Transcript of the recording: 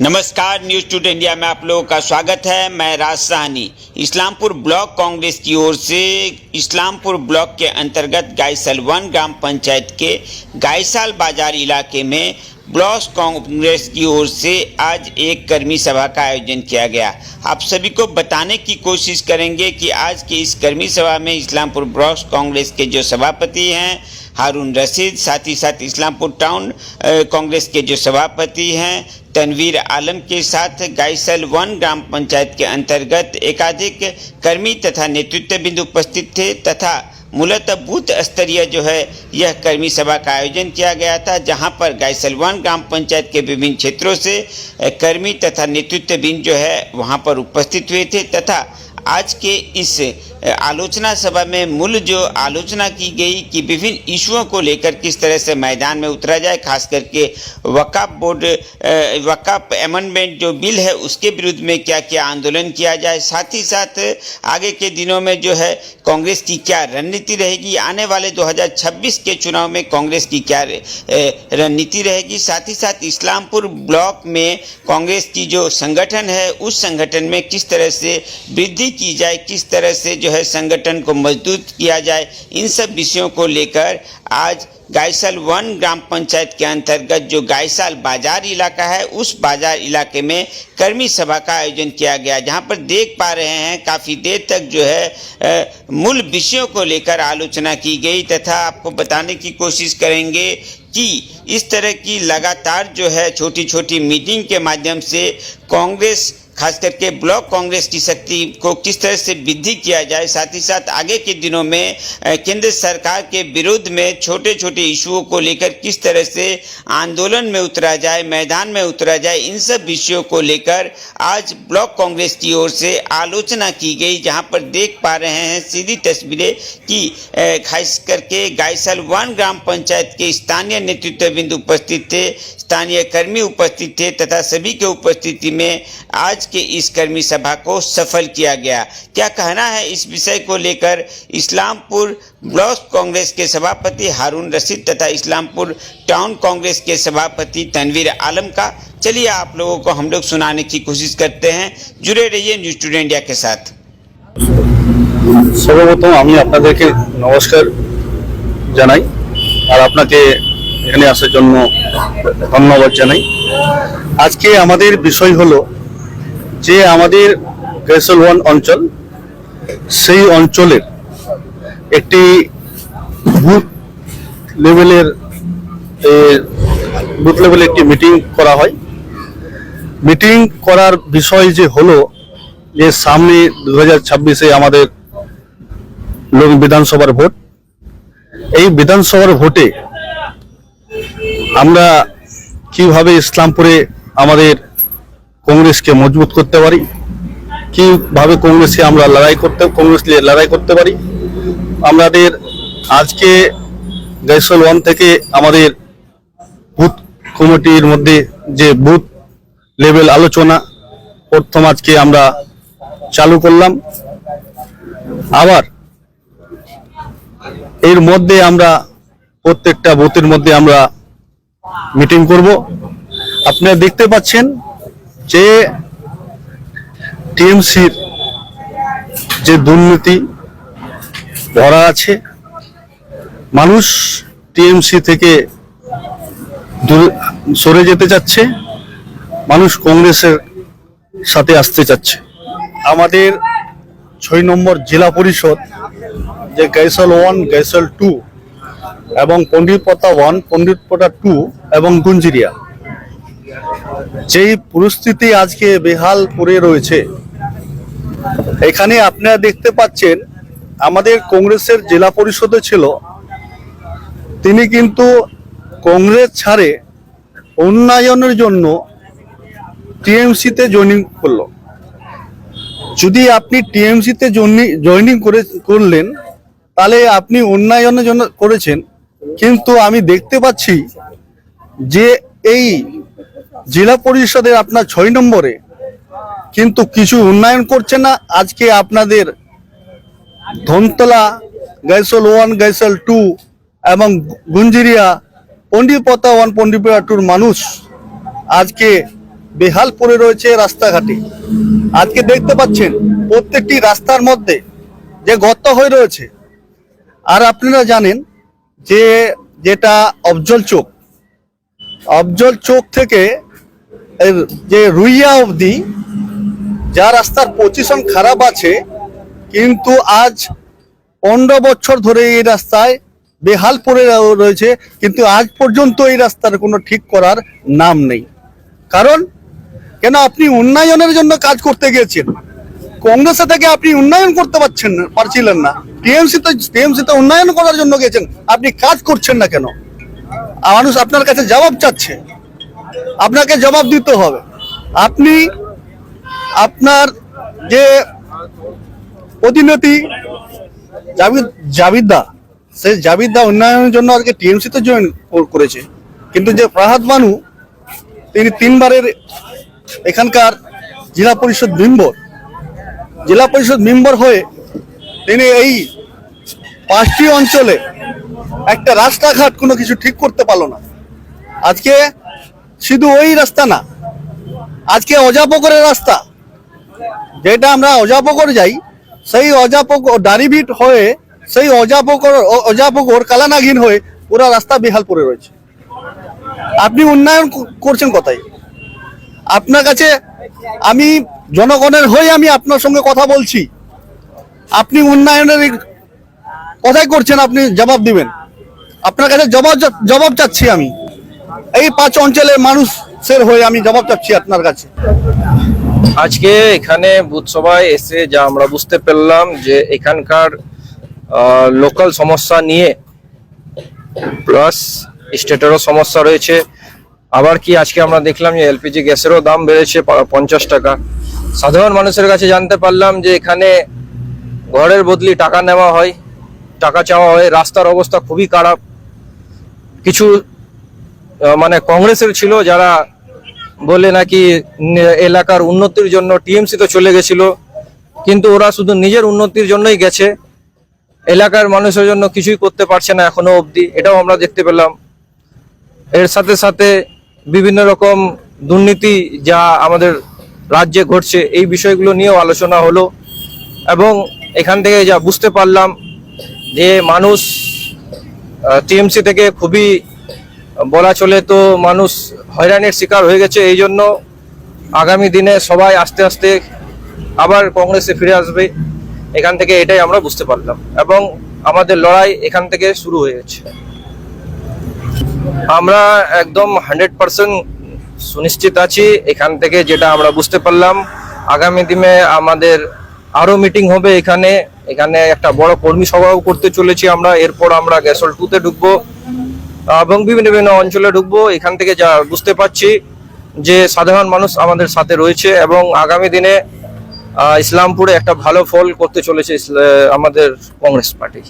नमस्कार news today India में आप लोगों का स्वागत है। मैं राज साहनी। इस्लामपुर ब्लॉक कांग्रेस की ओर से इस्लामपुर ब्लॉक के अंतर्गत गायसल वन ग्राम पंचायत के गायसाल बाज़ार इलाके में ब्लॉक कांग्रेस की ओर से आज एक कर्मी सभा का आयोजन किया गया। आप सभी को बताने की कोशिश करेंगे कि आज की इस कर्मी सभा में इस्लामपुर ब्लॉक कांग्रेस के जो सभापति हैं, हारून रशीद, साथ ही साथ इस्लामपुर टाउन कांग्रेस के जो सभापति हैं तनवीर आलम के साथ गायसल वन ग्राम पंचायत के अंतर्गत एकाधिक कर्मी तथा नेतृत्व बिंदु उपस्थित थे तथा मूलतः बूथ स्तरीय जो है, यह कर्मी सभा का आयोजन किया गया था, जहाँ पर गायसलवान ग्राम पंचायत के विभिन्न क्षेत्रों से कर्मी तथा नेतृत्व बिंद जो है, वहाँ पर उपस्थित हुए थे तथा आज के इस आलोचना सभा में मूल जो आलोचना की गई कि विभिन्न इशुओं को लेकर किस तरह से मैदान में उतरा जाए, खास करके वकाफ बोर्ड वकाफ अमेंडमेंट जो बिल है उसके विरुद्ध में क्या क्या आंदोलन किया जाए। साथ ही साथ आगे के दिनों में जो है कांग्रेस की क्या रणनीति रहेगी? आने वाले 2026 के चुनाव में कांग्रेस की क्या रणनीति रहेगी? साथ ही साथ इस्लामपुर ब्लॉक में कांग्रेस की जो संगठन है, उस संगठन में किस तरह से वृद्धि की जाए किस तरह से जो है संगठन को मज़बूत किया जाए इन सब विषयों को लेकर आज गायसाल वन ग्राम पंचायत के अंतर्गत जो गायसाल बाज़ार इलाका है उस बाज़ार इलाके में कर्मी सभा का आयोजन किया गया जहाँ पर देख पा रहे हैं काफ़ी देर तक जो है अ, मूल विषयों को लेकर आलोचना की गई तथा आपको बताने की कोशिश करेंगे कि इस तरह की लगातार जो है छोटी छोटी मीटिंग के माध्यम से कांग्रेस खास करके ब्लॉक कांग्रेस की शक्ति को किस तरह से वृद्धि किया जाए, साथ ही साथ आगे के दिनों में केंद्र सरकार के विरोध में छोटे छोटे इशुओं को लेकर किस तरह से आंदोलन में उतरा जाए, मैदान में उतरा जाए, इन सब विषयों को लेकर आज ब्लॉक कांग्रेस की ओर से आलोचना की गई, जहाँ पर देख पा रहे हैं, सीधी तस्वीरें कि खास करके गायसल वन ग्राम पंचायत के स्थानीय नेतृत्व बिंदु उपस्थित थे, स्थानीय कर्मी उपस्थित थे, तथा सभी के उपस्थिति में आज के इस कर्मी सभा को सफल किया गया क्या कहना है इस विषय को लेकर इस्लामपुर ब्लॉक कांग्रेस के सभापति हारून रशीद तथा इस्लामपुर टाउन कांग्रेस के सभापति तनवीर आलम का चलिए आप लोगों को हम लोग सुनाने की कोशिश करते हैं जुड़े रहिए न्यूज टुडे इंडिया के साथ সর্বপ্রথম আমি আপনাদেরকে নমস্কার জানাই আর আপনাকে এখানে আসার জন্য ধন্যবাদ জানাই আজকে আমাদের বিষয় হলো যে আমাদের গ্রেসল ওয়ান অঞ্চল, সেই অঞ্চলের একটি বুথ লেভেলের বুথ লেভেলে একটি মিটিং করা হয়। মিটিং করার বিষয় যে হলো যে সামনে দু হাজার ছাব্বিশে আমাদের লোক বিধানসভার ভোট। এই বিধানসভার ভোটে আমরা কীভাবে ইসলামপুরে আমাদের কংগ্রেসকে মজবুত করতে পারি? কীভাবে কংগ্রেসকে আমরা লড়াই করতে কংগ্রেস নিয়ে লড়াই করতে পারি? আমাদের আজকে গাইসল ওয়ান থেকে আমাদের বুথ কমিটির মধ্যে যে বুথ লেভেল আলোচনা, প্রথম আজকে আমরা চালু করলাম। আবার এর মধ্যে আমরা প্রত্যেকটা বুথের মধ্যে আমরা মিটিং করব। আপনারা দেখতে পাচ্ছেন যে টিএমসির যে দুর্নীতি ভরা আছে, মানুষ টিএমসি থেকে সরে যেতে চাচ্ছে, মানুষ কংগ্রেসের সাথে আসতে চাচ্ছে। আমাদের ছয় নম্বর জেলা পরিষদ, যে গাইসল ওয়ান, গাইসল টু এবং পণ্ডিতপতা ওয়ান পণ্ডিতপতা টু এবং গুঞ্জিরিয়া। যেই পরিস্থিতি আজকে বেহাল পড়ে রয়েছে, এখানে আপনারা দেখতে পাচ্ছেন, আমাদের কংগ্রেসের জেলা পরিষদে ছিল, তিনি কিন্তু কংগ্রেস ছাড়ে উন্নয়নের জন্য টিএমসিতে জয়েনিং করল। যদি আপনি টিএমসিতে জয়েনিং করে, করলেন, তাহলে আপনি উন্নয়নের জন্য করেছেন, কিন্তু আমি দেখতে পাচ্ছি যে এই জেলা পরিষদের আপনার ছয় নম্বরে, কিন্তু কিছু উন্নয়ন করছে না। আজকে আপনাদের ধনতলা, গাইসল ওয়ান, গাইসল টু এবং গুঞ্জিরিয়া পন্ডিপতা ওয়ান পন্ডিপতা টুর মানুষ আজকে বেহাল পড়ে রয়েছে রাস্তাঘাটে। আজকে দেখতে পাচ্ছেন, প্রত্যেকটি রাস্তার মধ্যে যে গর্ত হয়ে রয়েছে। আর আপনারা জানেন যে যেটা অবজল চোখ অবজল চোখ থেকে যে রুইয়া অবধি, যা রাস্তার পজিশন খারাপ আছে, কিন্তু আজ পনেরো বছর ধরে এই রাস্তায় বেহাল পড়ে রয়েছে, কিন্তু আজ পর্যন্ত এই রাস্তার কোনো ঠিক করার নাম নেই। কারণ, কেন আপনি উন্নয়নের জন্য কাজ করতে গিয়েছেন? কংগ্রেসে থেকে আপনি উন্নয়ন করতে পারছেন পারছিলেন না। টিএমসি তো টিএমসি তো উন্নয়ন করার জন্য গেছেন আপনি কাজ করছেন না কেন? মানুষ আপনার কাছে জবাব চাচ্ছে। আপনাকে জবাব দিতে হবে। আপনি আপনার যে প্রতিনিধি জাবিদ জাবিদা সেই জাবিদা উন্নয়নের জন্য আজকে টিএমসি তো জয়েন করেছে। কিন্তু যে ফাহাদ বানু, তিনি তিনবারের এখানকার জেলা পরিষদ মেম্বর। জেলা পরিষদ মেম্বর হয়ে তিনি এই পাঁচটি অঞ্চলে একটা রাস্তাঘাট কোনো কিছু ঠিক করতে পারল না। আজকে শুধু ওই রাস্তা না, আজকে অজাপকরের রাস্তা। যেটা আমরা অজাপকর যাই, সেই অজাপকর দাড়িভিট হয়ে, সেই অজাপকর অজাপকর কালানাগিন হয়ে পুরো রাস্তা বেহাল পড়ে রয়েছে। আপনি উন্নয়ন করছেন কোথায়? আপনার কাছে আমি, জনগণের হয়ে আমি আপনার সঙ্গে কথা বলছি। আপনি উন্নয়নের কথাই করছেন, আপনি জবাব দিবেন। আপনার কাছে জবাব জবাব চাচ্ছি আমি। এই পাঁচ অঞ্চলের মানুষের হয়ে আমি জবাব চাচ্ছি আপনার কাছে। আজকে এখানে বুথ সভায় এসে যা আমরা বুঝতে পারলাম যে এখানকার লোকাল সমস্যা নিয়ে প্লাস স্টেটেরও সমস্যা রয়েছে। আবার কি আজকে আমরা দেখলাম যে এলপিজি গ্যাসেরও দাম বেড়েছে পঞ্চাশ টাকা। সাধারণ মানুষের কাছে জানতে পারলাম যে এখানে ঘরের বদলি টাকা নেওয়া হয়, টাকা চাওয়া হয়, রাস্তার অবস্থা খুবই খারাপ। কিছু মানে কংগ্রেসের ছিল, যারা বলে নাকি এলাকার উন্নতির জন্য টিএমসি তো চলে গেছিল, কিন্তু ওরা শুধু নিজের উন্নতির জন্যই গেছে। এলাকার মানুষের জন্য কিছুই করতে পারছে না এখনও অবধি, এটাও আমরা দেখতে পেলাম। এর সাথে সাথে বিভিন্ন রকম দুর্নীতি যা আমাদের রাজ্যে ঘটছে, এই বিষয়গুলো নিয়েও আলোচনা হলো। এবং এখান থেকে যা বুঝতে পারলাম যে মানুষ টিএমসি থেকে খুবই বলা চলে তো মানুষ হয়রানির শিকার হয়ে গেছে, এই জন্য আগামী দিনে সবাই আস্তে আস্তে আবার কংগ্রেসে ফিরে আসবে। এখান থেকে এটাই আমরা বুঝতে পারলাম। এবং আমাদের লড়াই এখান থেকে শুরু হয়ে গেছে। আমরা একদম হান্ড্রেড পার্সেন্ট সুনিশ্চিত আছি, এখান থেকে যেটা আমরা বুঝতে পারলাম। আগামী দিনে আমাদের আরও মিটিং হবে এখানে। এখানে একটা বড় কর্মী সভাও করতে চলেছি আমরা। এরপর আমরা গ্যাসল টুতে ঢুকবো। এবং বিভিন্ন বিভিন্ন অঞ্চলে ঢুকবো, এখান থেকে যা বুঝতে পারছি যে সাধারণ মানুষ আমাদের সাথে রয়েছে এবং আগামী দিনে ইসলামপুরে একটা ভালো ফল করতে চলেছে আমাদের কংগ্রেস পার্টি।